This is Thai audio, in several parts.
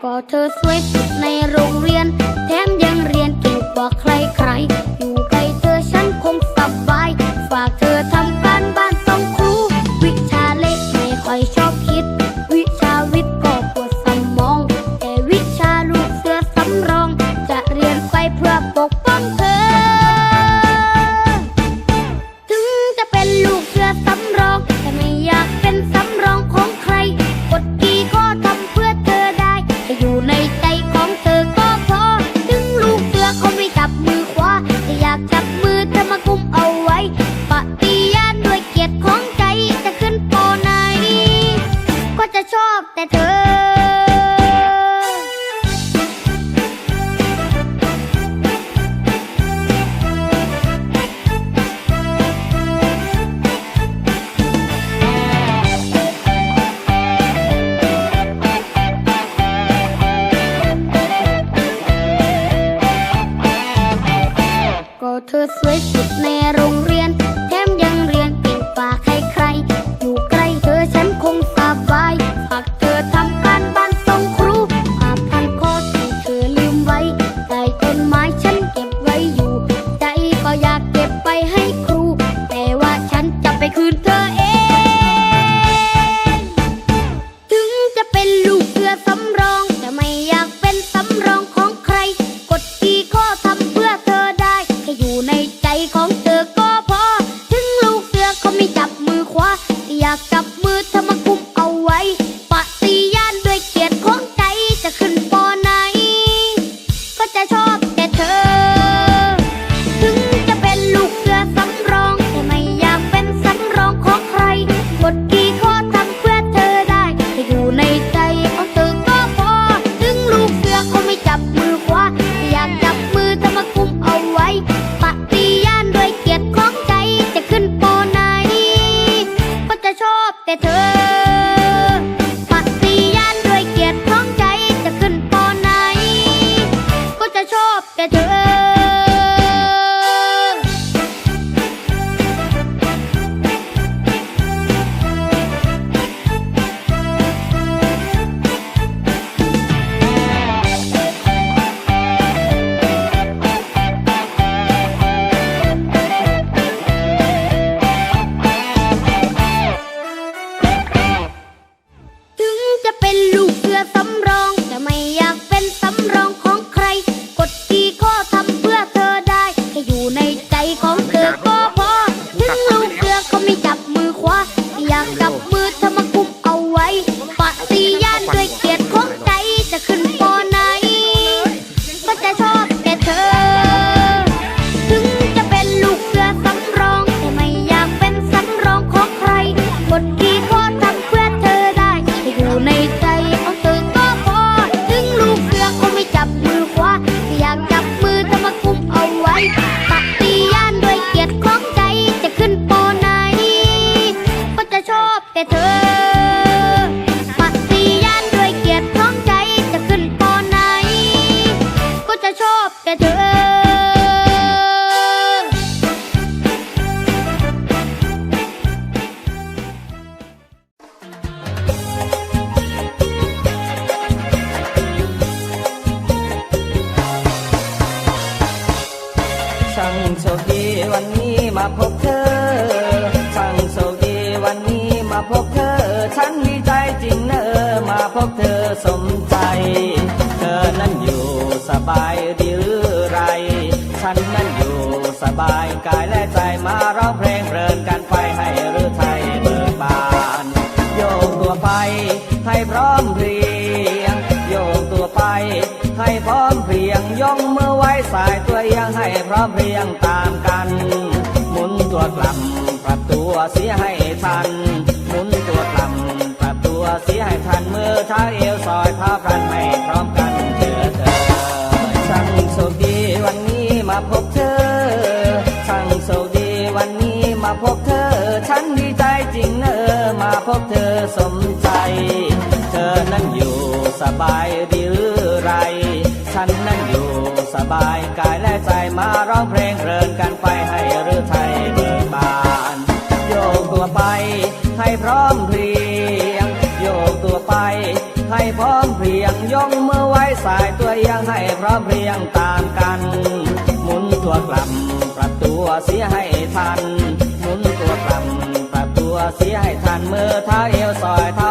Got to switch. มาพบเธอ ช่างโชคดีวันนี้มาพบเธอ ฉันมีใจจริงเนอมาพบเธอสมใจ เธอนั้นอยู่สบายดีหรือไร ฉันนั้นอยู่สบายกายและใจมาร้องเพลงเพลินกันไปให้หรือไทยเบิกบาน โยกตัวไปให้พร้อมเพรียง โยกตัวไปให้พร้อมเพียงย่องเมื่อไว้สายตัวยังให้พร้อมเพียงตามกัน ตัวกลับปรับตัวเสียให้ทัน หมุนตัวกลับปรับตัวเสียให้ทันมือเท้าเอวซอยพาพันให้พร้อมกันเจอเธอช่างโชคดีวันนี้มาพบเธอช่างโชคดีวันนี้มาพบเธอ ฉันดีใจจริงเนอมาพบเธอสมใจ เธอนั้นอยู่สบายดีหรือไร ฉันนั้นอยู่สบายกายและใจมาร้องเพลงเริงกันไปให้หรือ ให้พร้อมเพรียง โยกตัวไป ให้พร้อมเพรียงยกมือไว้สายตัวยังให้พร้อมเพรียงตามกัน หมุนตัวกลับปรับตัวเสียให้ทัน หมุนตัวกลับปรับตัวเสียให้ทันมือเท้าเอวซอยเท้า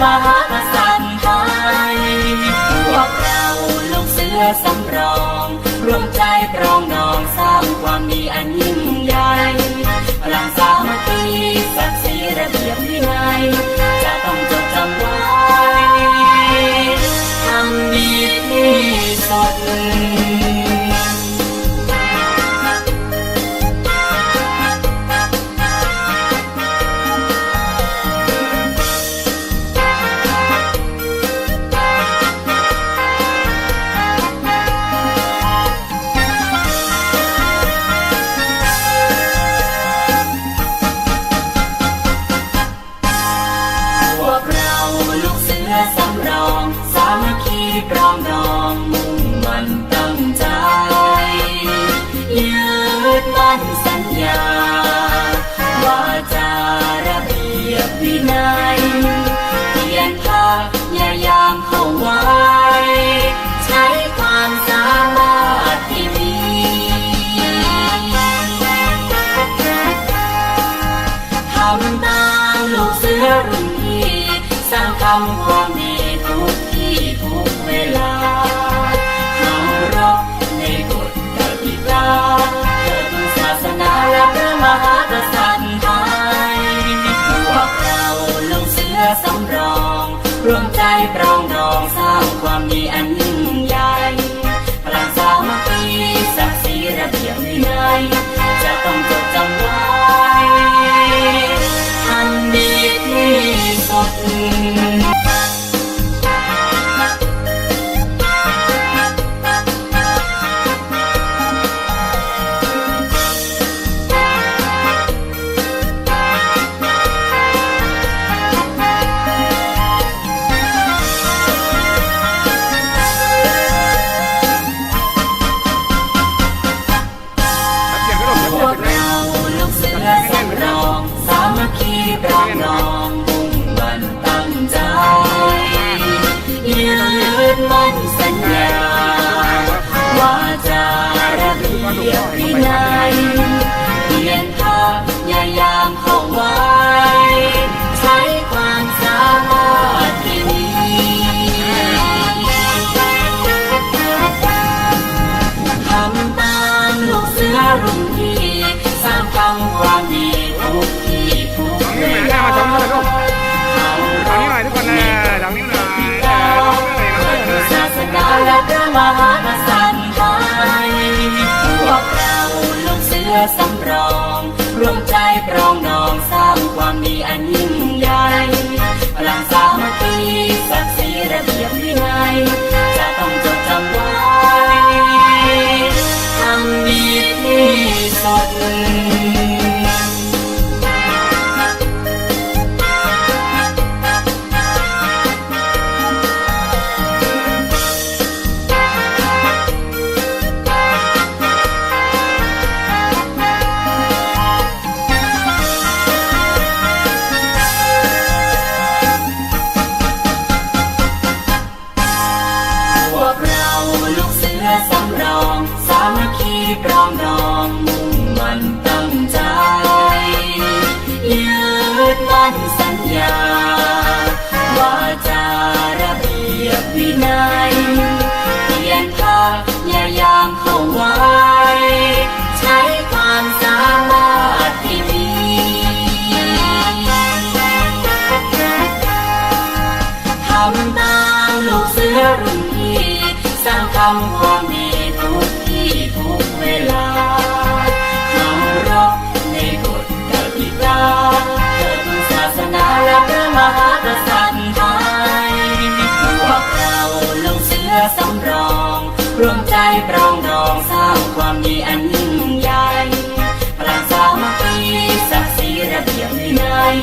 แล Every night สำรองร่วมใจปรองนองสร้างความดีอันยิ่งใหญ่พลังสามัคคีศักดิ์ศรีระเบียบวินัยจะต้องจดจำไว้ทำดีที่สุด night. ปรองดองสร้างความดีอันยิ่งใหญ่ปรางสามัคคีศักดิ์ศรีระเบียบวินัย